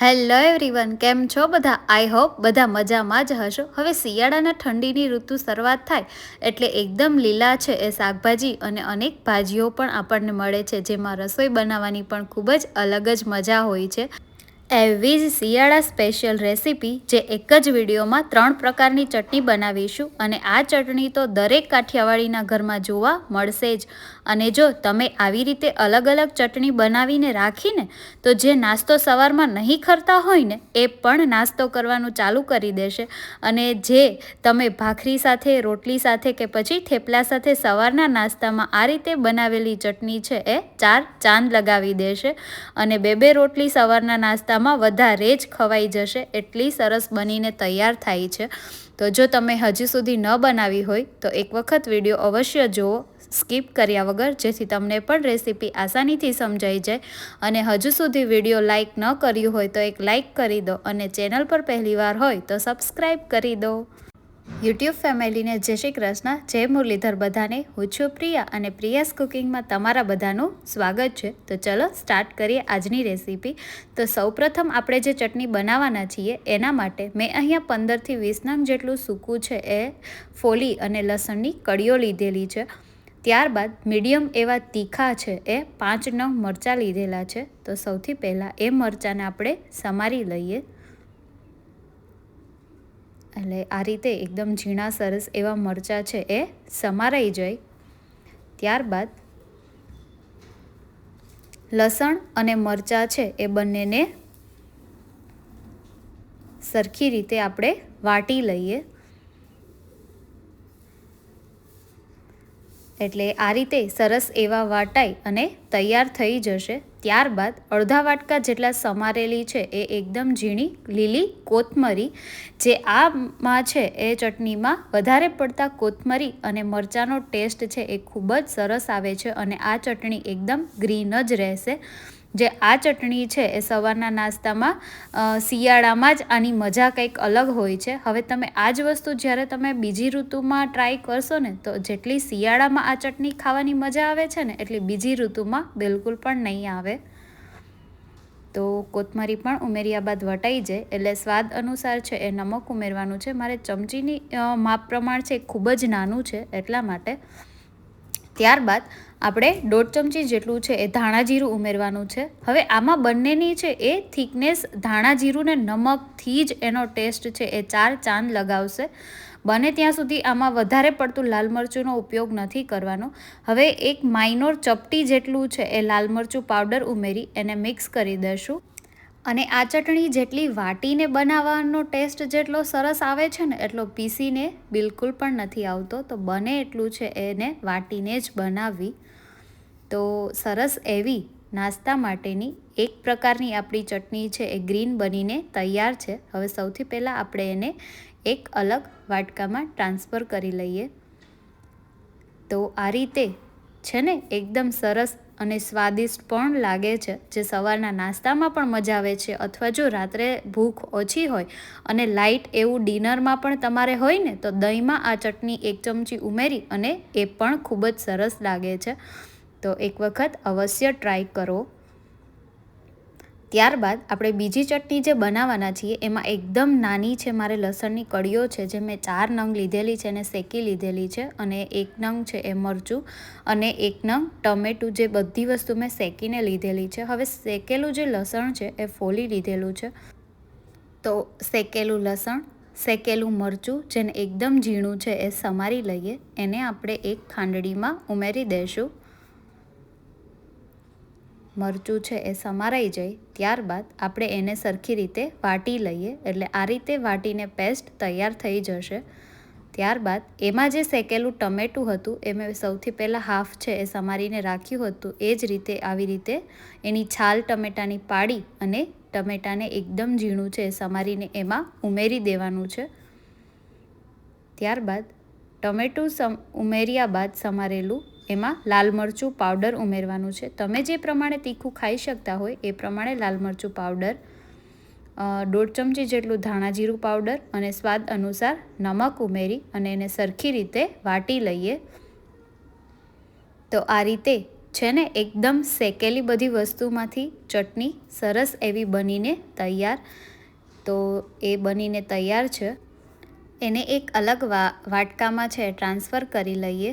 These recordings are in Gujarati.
હેલો એવરીવન, કેમ છો બધા? આઈ હોપ બધા મજામાં જ હશો. હવે શિયાળાના ઠંડીની ઋતુ શરૂઆત થાય એટલે એકદમ લીલા છે એ શાકભાજી અને અનેક ભાજીઓ પણ આપણને મળે છે, જેમાં રસોઈ બનાવવાની પણ ખૂબ જ અલગ જ મજા હોય છે. એવી જ શિયાળા સ્પેશિયલ રેસીપી જે એક જ વિડીયોમાં ત્રણ પ્રકારની ચટણી બનાવીશું અને આ ચટણી તો દરેક કાઠિયાવાડીના ઘરમાં જોવા મળશે જ. અને જો તમે આવી રીતે અલગ અલગ ચટણી બનાવીને રાખીને તો જે નાસ્તો સવારમાં નહીં ખરતા હોય ને એ પણ નાસ્તો કરવાનું ચાલુ કરી દેશે. અને જે તમે ભાખરી સાથે, રોટલી સાથે કે પછી થેપલા સાથે સવારના નાસ્તામાં આ રીતે બનાવેલી ચટણી છે, એ ચાર ચાંદ લગાવી દેશે. અને બે બે રોટલી સવારના નાસ્તામાં વધારે જ ખવાઈ જશે, એટલી સરસ બનીને તૈયાર થાય છે. તો જો તમે હજી સુધી ન બનાવી હોય, તો એક વખત વીડિયો અવશ્ય જુઓ. સ્કીપ કર્યા વગર જેથી તમને પણ રેસીપી આસાનીથી સમજાઈ જાય અને હજુ સુધી વીડિયો લાઇક ન કર્યું હોય તો એક લાઇક કરી દો અને ચેનલ પર પહેલીવાર હોય તો સબસ્ક્રાઈબ કરી દો. યુટ્યુબ ફેમિલીને જય શ્રી કૃષ્ણ, જય મુરલીધર બધાને. હું છું પ્રિયા અને પ્રિયાસ કુકિંગમાં તમારા બધાનું સ્વાગત છે. તો ચલો સ્ટાર્ટ કરીએ આજની રેસીપી. તો સૌપ્રથમ આપણે જે ચટણી બનાવવાના છીએ એના માટે મેં અહીંયા પંદરથી વીસ નંગ જેટલું સૂકું છે એ ફોલી અને લસણની કડીઓ લીધેલી છે. ત્યારબાદ મીડિયમ એવા તીખા છે એ પાંચ નંગ મરચાં લીધેલા છે. તો સૌથી પહેલાં એ મરચાંને આપણે સમારી લઈએ. એટલે આ રીતે એકદમ ઝીણા સરસ એવા મરચાં છે એ સમારાઈ જાય. ત્યારબાદ લસણ અને મરચાં છે એ બંનેને સરખી રીતે આપણે વાટી લઈએ. એટલે આ રીતે સરસ એવા વાટાઈ અને તૈયાર થઈ જશે. ત્યારબાદ અડધા વાટકા જેટલા સમારેલી છે એ એકદમ ઝીણી લીલી કોથમરી, જે આમાં છે એ ચટણીમાં વધારે પડતા કોથમરી અને મરચાંનો ટેસ્ટ છે એ ખૂબ જ સરસ આવે છે અને આ ચટણી એકદમ ગ્રીન જ રહેશે. જે આ ચટણી છે એ સવારના નાસ્તામાં શિયાળામાં જ આની મજા કંઈક અલગ હોય છે. હવે તમે આ જ વસ્તુ જ્યારે તમે બીજી ઋતુમાં ટ્રાય કરશો ને, તો જેટલી શિયાળામાં આ ચટણી ખાવાની મજા આવે છે ને, એટલી બીજી ઋતુમાં બિલકુલ પણ નહીં આવે. તો કોથમરી પણ ઉમેર્યા બાદ વટાઈ જાય, એટલે સ્વાદ અનુસાર છે એ નમક ઉમેરવાનું છે. મારે ચમચીની માપ પ્રમાણ છે ખૂબ જ નાનું છે એટલા માટે. ત્યારબાદ આપણે દોઢ ચમચી જેટલું છે એ ધાણા જીરું ઉમેરવાનું છે. હવે આમાં બંનેની છે એ થિકનેસ ધાણા જીરું નમકથી જ એનો ટેસ્ટ છે એ ચાર ચાંદ લગાવશે. બને ત્યાં સુધી આમાં વધારે પડતું લાલ મરચુંનો ઉપયોગ નથી કરવાનો. હવે એક માઇનોર ચપટી જેટલું છે એ લાલ મરચું પાવડર ઉમેરી એને મિક્સ કરી દઈશું અને આ ચટણી જેટલી વાટીને બનાવવાનો ટેસ્ટ જેટલો સરસ આવે છે ને એટલો પીસીને બિલકુલ પણ નથી આવતો. તો બને એટલું છે એને વાટીને જ બનાવવી. તો સરસ એવી નાસ્તા માટેની એક પ્રકારની આપણી ચટણી છે, એ ગ્રીન બનીને તૈયાર છે. હવે સૌથી પહેલાં આપણે એને એક અલગ વાટકામાં ટ્રાન્સફર કરી લઈએ. તો આ રીતે છે ને, એકદમ સરસ અને સ્વાદિષ્ટ પણ લાગે છે, જે સવારના નાસ્તામાં પણ મજા આવે છે. અથવા જો રાત્રે ભૂખ ઓછી હોય અને લાઇટ એવું ડિનરમાં પણ તમારે હોય ને, તો દહીંમાં આ ચટણી એક ચમચી ઉમેરી અને એ પણ ખૂબ જ સરસ લાગે છે. તો એક વખત અવશ્ય ટ્રાય કરો. ત્યારબાદ આપણે બીજી ચટણી જે બનાવવાના છીએ, એમાં એકદમ નાની છે, મારે લસણની કળીઓ છે, જે મેં ચાર નંગ લીધેલી છે અને શેકી લીધેલી છે, અને એક નંગ છે એ મરચું, અને એક નંગ ટમેટું જે બધી વસ્તુ મેં શેકીને લીધેલી છે. હવે શેકેલું જે લસણ છે એ ફોલી લીધેલું છે. તો શેકેલું લસણ, શેકેલું મરચું, જેને એકદમ ઝીણું છે એ સમારી લઈએ, એને આપણે એક ખાંડડીમાં ઉમેરી દઈશું મરચું છે એ સમારાઈ જાય, ત્યારબાદ આપણે એને સરખી રીતે વાટી લઈએ, એટલે આ રીતે વાટીને પેસ્ટ તૈયાર થઈ જશે. ત્યારબાદ એમાં જે શેકેલું ટમેટું હતું, એ મેં સૌથી પહેલાં હાફ છે એ સમારીને રાખ્યું હતું, એ જ રીતે આવી રીતે એની છાલ ટમેટાની પાડી અને ટમેટાને એકદમ ઝીણું છે એ સમારીને એમાં ઉમેરી દેવાનું છે. ત્યારબાદ ટમેટું સમ, ઉમેર્યા બાદ સમારેલું એમાં લાલ મરચું પાવડર ઉમેરવાનું છે. તમે જે પ્રમાણે તીખું ખાઈ શકતા હોય એ પ્રમાણે લાલ મરચું પાવડર દોઢ ચમચી જેટલું ધાણા જીરું પાવડર અને સ્વાદ અનુસાર નમક ઉમેરી અને એને સરખી રીતે વાટી લઈએ. તો આ રીતે છે ને એકદમ શેકેલી બધી વસ્તુમાંથી ચટણી સરસ એવી બનીને તૈયાર. તો એ બનીને તૈયાર છે. એને એક અલગ વાટકામાં છે, ટ્રાન્સફર કરી લઈએ.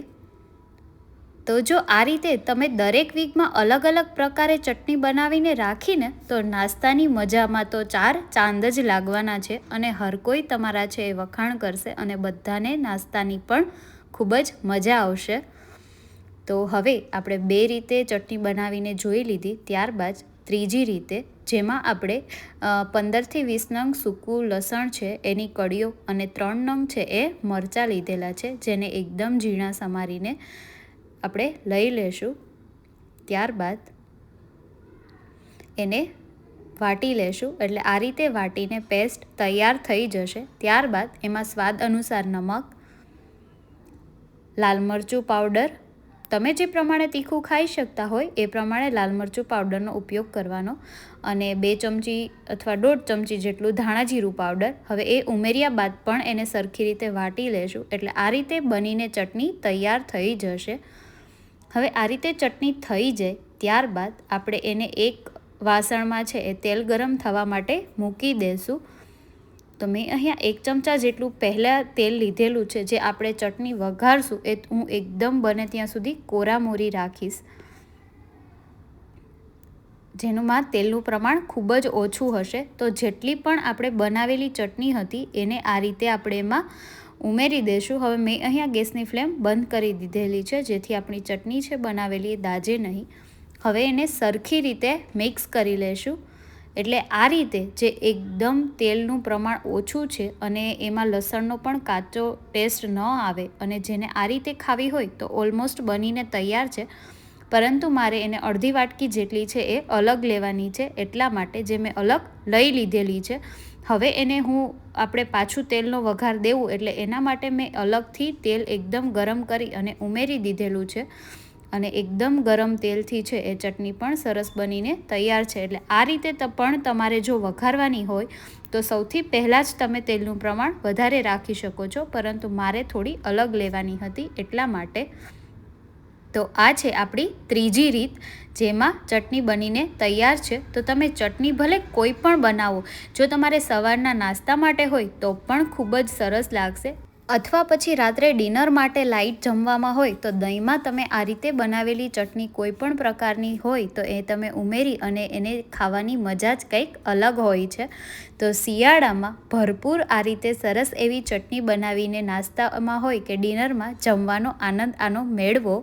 તો જો આ રીતે તમે દરેક વીકમાં અલગ અલગ પ્રકારે ચટણી બનાવીને રાખીને, તો નાસ્તાની મજામાં તો ચાર ચાંદ જ લાગવાના છે અને હર કોઈ તમારા છે એ વખાણ કરશે અને બધાને નાસ્તાની પણ ખૂબ જ મજા આવશે. તો હવે આપણે બે રીતે ચટણી બનાવીને જોઈ લીધી, ત્યારબાદ ત્રીજી રીતે, જેમાં આપણે પંદરથી વીસ નંગ સૂકું લસણ છે, એની કડીઓ અને ત્રણ નંગ છે એ મરચાં લીધેલા છે, જેને એકદમ ઝીણા સમારીને આપણે લઈ લેશું. ત્યારબાદ એને વાટી લેશું. એટલે આ રીતે વાટીને પેસ્ટ તૈયાર થઈ જશે. ત્યારબાદ એમાં સ્વાદ અનુસાર નમક, લાલ મરચું પાવડર, તમે જે પ્રમાણે તીખું ખાઈ શકતા હોય એ પ્રમાણે લાલ મરચું પાવડરનો ઉપયોગ કરવાનો. અને બે ચમચી અથવા દોઢ ચમચી જેટલું ધાણા જીરું પાવડર. હવે એ ઉમેર્યા બાદ પણ એને સરખી રીતે વાટી લેશું. એટલે આ રીતે બનીને ચટણી તૈયાર થઈ જશે. હવે આ રીતે ચટણી થઈ જાય ત્યારબાદ આપણે એને એક વાસણમાં છે એ તેલ ગરમ થવા માટે મૂકી દઈશું તો મેં અહીંયા એક ચમચા જેટલું પહેલાં તેલ લીધેલું છે, જે આપણે ચટણી વઘારશું એ હું એકદમ બને ત્યાં સુધી કોરામોરી રાખીશ. જેનુંમાં તેલનું પ્રમાણ ખૂબ જ ઓછું હશે. તો જેટલી પણ આપણે બનાવેલી ચટણી હતી, એને આ રીતે આપણે એમાં ઉમેરી દઈશું હવે મેં અહીંયા ગેસની ફ્લેમ બંધ કરી દીધેલી છે, જેથી આપણી ચટણી છે બનાવેલી એ દાજે નહીં. હવે એને સરખી રીતે મિક્સ કરી લેશું. એટલે આ રીતે જે એકદમ તેલનું પ્રમાણ ઓછું છે અને એમાં લસણનો પણ કાચો ટેસ્ટ ન આવે અને જેને આ રીતે ખાવી હોય તો ઓલમોસ્ટ બનીને તૈયાર છે. પરંતુ મારે એને અડધી વાટકી જેટલી છે એ અલગ લેવાની છે, એટલા માટે જે મેં અલગ લઈ લીધેલી છે. હવે એને હું આપણે પાછું તેલનો વઘાર દેવું એટલે એના માટે મેં અલગથી તેલ એકદમ ગરમ કરી અને ઉમેરી દીધેલું છે. અને એકદમ ગરમ તેલથી છે એ ચટણી પણ સરસ બનીને તૈયાર છે. એટલે આ રીતે પણ તમારે જો વઘારવાની હોય તો સૌથી પહેલાં જ તમે તેલનું પ્રમાણ વધારે રાખી શકો છો. પરંતુ મારે થોડી અલગ લેવાની હતી એટલા માટે તો આ છે આપણી ત્રીજી રીત, જેમાં ચટણી બનીને તૈયાર છે. તો તમે ચટણી ભલે કોઈ પણ બનાવો, જો તમારે સવારના નાસ્તા માટે હોય, તો પણ ખૂબ જ સરસ લાગશે. અથવા પછી રાત્રે ડિનર માટે લાઇટ જમવામાં હોય, તો દહીંમાં તમે આ રીતે બનાવેલી ચટણી કોઈ પણ પ્રકારની હોય, તો એ તમે ઉમેરી અને એને ખાવાની મજા જ કંઈક અલગ હોય છે. તો શિયાળામાં ભરપૂર આ રીતે સરસ એવી ચટણી બનાવીને નાસ્તામાં હોય કે ડિનરમાં જમવાનો આનંદ આનો મેળવો.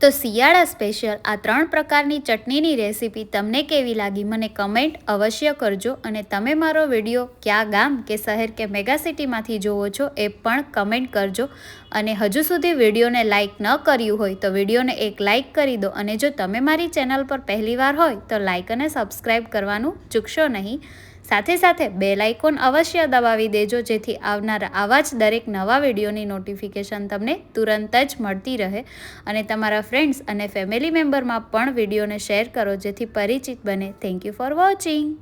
તો શિયાળા સ્પેશિયલ આ ત્રણ પ્રકારની ચટણીની રેસીપી તમને કેવી લાગી મને કમેન્ટ અવશ્ય કરજો અને તમે મારો વીડિયો ક્યાં ગામ કે શહેર કે મેગાસિટીમાંથી જોવો છો એ પણ કમેન્ટ કરજો અને હજુ સુધી વિડીયોને લાઇક ન કર્યું હોય તો વિડીયોને એક લાઇક કરી દો અને જો તમે મારી ચેનલ પર પહેલીવાર હોય તો લાઇક અને સબસ્ક્રાઈબ કરવાનું ચૂકશો નહીં સાથે સાથે બે લાઇકોન અવશ્ય દબાવી દેજો, જેથી આવનારા આવા જ દરેક નવા વિડીયોની નોટિફિકેશન તમને તુરંત જ મળતી રહે. અને તમારા ફ્રેન્ડ્સ અને ફેમિલી મેમ્બરમાં પણ વિડીયોને શેર કરો, જેથી પરિચિત બને. Thank you for watching